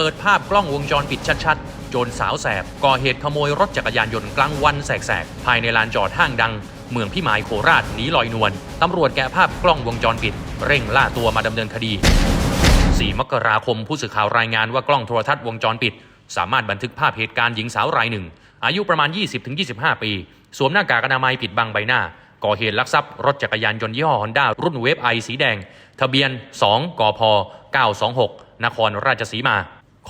เปิดภาพกล้องวงจรปิดชัดๆ โจรสาวแสบ ก่อเหตุขโมยรถจักรยานยนต์กลางวันแสกๆ ภายในลานจอดห้างดัง เมืองพิมายโคราชหนีลอยนวล ตำรวจแกะภาพกล้องวงจรปิด เร่งล่าตัวมาดำเนินคดี 4 มกราคมผู้สื่อข่าวรายงานว่ากล้องโทรทัศน์วงจรปิด สามารถบันทึกภาพเหตุการณ์หญิงสาวรายหนึ่ง อายุประมาณ 20-25 ปี สวมหน้ากากอนามัยปิดบังใบหน้าก่อเหตุลักทรัพย์รถจักรยานยนต์ยี่ห้อฮอนด้ารุ่นเวฟไอสีแดง ทะเบียน 2กพ926 นครราชสีมา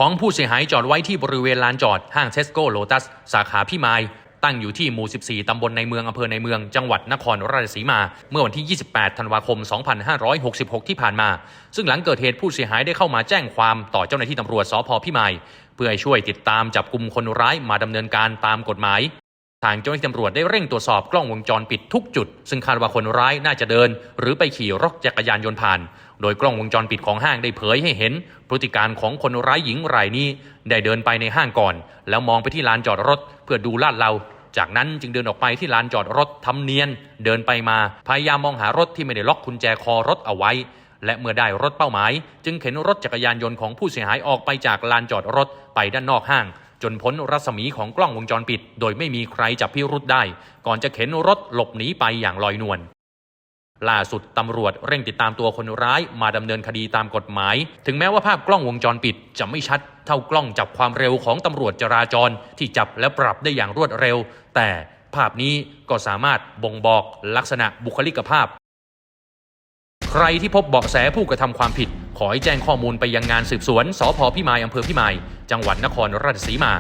ของผู้เสียหายจอดไว้ที่บริเวณลานจอดห้างเทสโก้โลตัสสาขาพิมาย ตั้งอยู่ที่หมู่ 14 ตำบลในเมืองอำเภอในเมือง จังหวัดนครราชสีมา เมื่อวันที่ 28 ธันวาคม 2566 ที่ผ่านมา ซึ่งหลังเกิดเหตุผู้เสียหายได้เข้ามาแจ้งความต่อเจ้าหน้าที่ตำรวจสพพิมาย เพื่อให้ช่วยติดตามจับกลุ่มคนร้ายมาดำเนินการตามกฎหมาย ทางเจ้าหน้าที่ตำรวจได้เร่งตรวจสอบกล้องวงจรปิดทุกจุด ซึ่งคาดว่าคนร้ายน่าจะเดิน หรือไปขี่รถจักรยานยนต์ผ่าน โดยกล้องวงจรปิดของห้างได้เผยให้เห็น พฤติการของคนร้ายหญิงรายนี้ ได้เดินไปในห้างก่อน แล้วมองไปที่ลานจอดรถ เพื่อดูลาดเราจากนั้นจึงเดินออกไปที่ลานจอดรถทำเนียน เดินไปมาพยายามมองหารถที่ไม่ได้ล็อกกุญแจคอรถเอาไว้ และเมื่อได้รถเป้าหมาย จึงเข็นรถจักรยานยนต์ของผู้เสียหายออกไปจากลานจอดรถไปด้านนอกห้าง จนพ้นรัศมีของกล้องวงจรปิด โดยไม่มีใครจับพิรุษได้ ก่อนจะเข็นรถหลบหนีไปอย่างลอยนวลล่าสุดตำรวจเร่งติดตามตัวคนร้ายมาดำเนินคดีตามกฎหมาย ถึงแม้ว่าภาพกล้องวงจรปิดจะไม่ชัด เท่ากล้องจับความเร็วของตำรวจจราจรที่จับและปรับได้อย่างรวดเร็ว แต่ภาพนี้ก็สามารถบ่งบอกลักษณะบุคลิกภาพ ใครที่พบเบาะแสผู้กระทำความผิด ขอให้แจ้งข้อมูลไปยังงานสืบสวน สพพิมายอำเภอพิมาย จังหวัดนครราชสีมา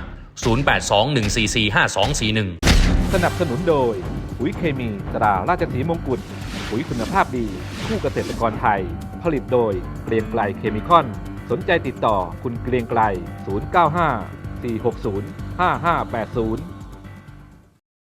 0821445241 สนับสนุนโดยปุ๋ยเคมีตราราชสีมงกุฎปุ๋ยคุณภาพดี คู่เกษตรกรไทย ผลิตโดยเกรียงไกลเคมีคอน สนใจติดต่อคุณเกรียงไกล 095 460 5580